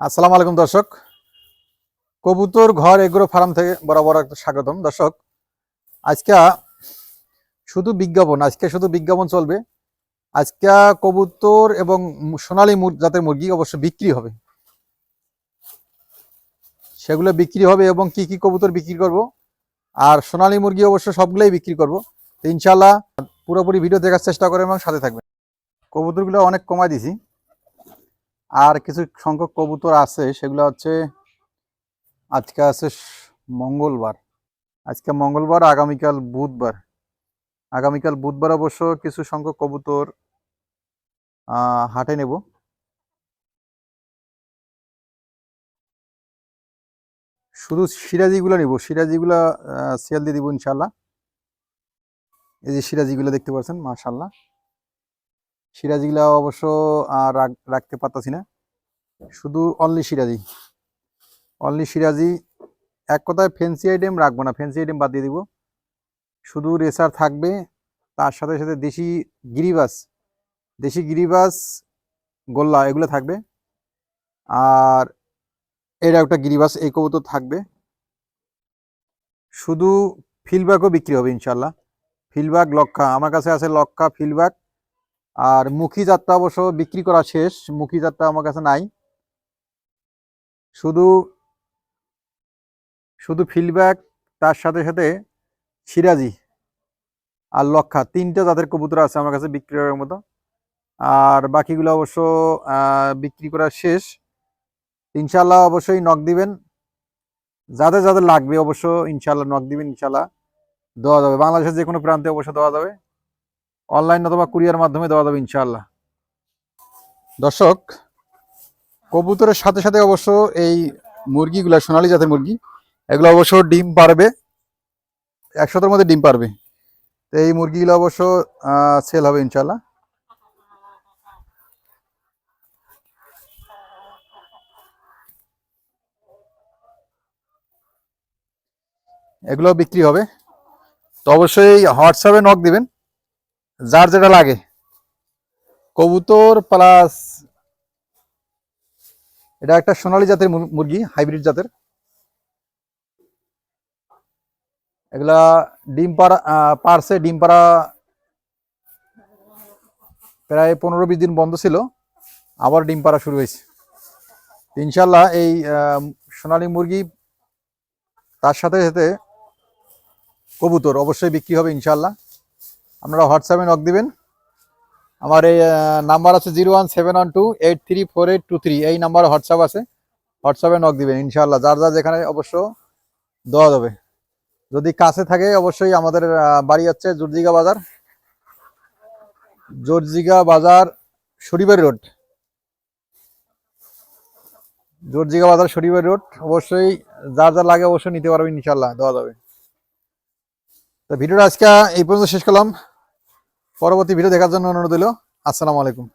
আসসালামু আলাইকুম দর্শক। কবুতর ঘর এগ্রো ফার্ম থেকে বরাবর একটা স্বাগতম। দর্শক, আজকে শুধু বিজ্ঞাপন, আজকে শুধু বিজ্ঞাপন চলবে। আজকে কবুতর এবং সোনালী জাতের মুরগি অবশ্য বিক্রি হবে। সেগুলো বিক্রি হবে এবং কি কি কবুতর বিক্রি করব? আর সোনালী মুরগি অবশ্য সবগুলোই বিক্রি করব। তো ইনশাল্লাহ পুরোপুরি ভিডিও দেখার চেষ্টা করে এবং সাথে থাকবেন। কবুতরগুলো অনেক কমায় দিছি। আর কিছু সংখ্যক কবুতর আছে, সেগুলো হচ্ছে আজকে আছে মঙ্গলবার। আজকে মঙ্গলবার, আগামীকাল বুধবার। আগামীকাল বুধবার অবশ্য কিছু সংখ্যক কবুতর হাটে নেব। শুধু সিরাজিগুলো নেব। সিরাজিগুলো সেল দিয়ে দিব ইনশাল্লাহ এই যে সিরাজিগুলো দেখতে পাচ্ছেন মাশাল্লাহ সিরাজিগুলো অবশ্য আর রাখ- রাখতে পারতাছি না। শুধু অনলি সিরাজি। অনলি সিরাজি, এক কথায় ফেন্সি আইটেম রাখব না ফেন্সি আইটেম বাদ দিয়ে দিব। শুধু রেসার থাকবে, তার সাথে সাথে দেশি গিরিবাস দেশি গিরিবাস, গোল্লা, এগুলো থাকবে। আর এটা একটা গিরিবাস, এই কবুতর থাকবে। শুধু ফিলব্যাকও বিক্রি হবে ইনশাল্লাহ ফিলব্যাক লক্ষা আমার কাছে আছে লক্ষা ফিলব্যাক আর মুখী যাত্রা অবশ্য বিক্রি করা শেষ মুখী যাত্রা আমার কাছে নাই। শুধু শুধু ফিল্ডব্যাক তার সাথে সাথে সিরাজি আর লক্ষা, তিনটা জাতের কবুতর আছে আমার কাছে বিক্রি করার মতো। আর বাকিগুলো অবশ্য বিক্রি করা শেষ। ইনশাল্লাহ অবশ্যই নখ দিবেন। যাদের যাদের লাগবে অবশ্য ইনশাল্লাহ নখ দিবেন ইনশাল্লাহ দেওয়া যাবে। বাংলাদেশের যে কোনো প্রান্তে অবশ্য দেওয়া যাবে। অনলাইন অথবা কুরিয়ার মাধ্যমে দেওয়া যাবে ইনশাআল্লাহ। দর্শক, কবুতরের সাথে সাথে অবশ্য এই মুরগিগুলা, সোনালি জাতের মুরগি, এগুলো অবশ্য ডিম পারবে। একশোটার মধ্যে ডিম পারবে। তো এই মুরগিগুলো অবশ্য সেল হবে ইনশাল্লাহ এগুলো বিক্রি হবে। তো অবশ্যই হোয়াটসঅ্যাপে নক দিবেন। যার যেটা লাগে। কবুতর প্লাস এটা একটা সোনালী জাতের মুরগি হাইব্রিড জাতের। এগুলা ডিম পাড়া পারছে, ডিম পাড়া প্রায় পনেরো বিশ দিন বন্ধ ছিল, আবার ডিম পাড়া শুরু হয়েছে। ইনশাল্লাহ এই সোনালী মুরগি তার সাথে সাথে কবুতর অবশ্যই বিক্রি হবে ইনশাল্লাহ আপনারা হোয়াটসঅ্যাপে নক দিবেন। আমার এই নাম্বার আছে zero one seven one two eight three four eight two three এই নাম্বারে হোয়াটসঅ্যাপ আছে। হোয়াটসঅ্যাপে নক দিবেন ইনশাল্লাহ যার যার যেখানে অবশ্য দেওয়া যাবে। যদি কাছে থাকে, অবশ্যই আমাদের বাড়ি হচ্ছে জর্জিগা বাজার। জর্জিগা বাজার শরীবাড়ি রোড। জর্জিগা বাজার শরীবাড়ি রোড। অবশ্যই যার যার লাগে অবশ্যই নিতে পারবেন ইনশাল্লাহ দেওয়া যাবে। তো ভিডিওটা আজকে এই পর্যন্ত শেষ করলাম। পরবর্তী ভিডিও দেখার জন্য অনুরোধ দিল আসসালামু আলাইকুম।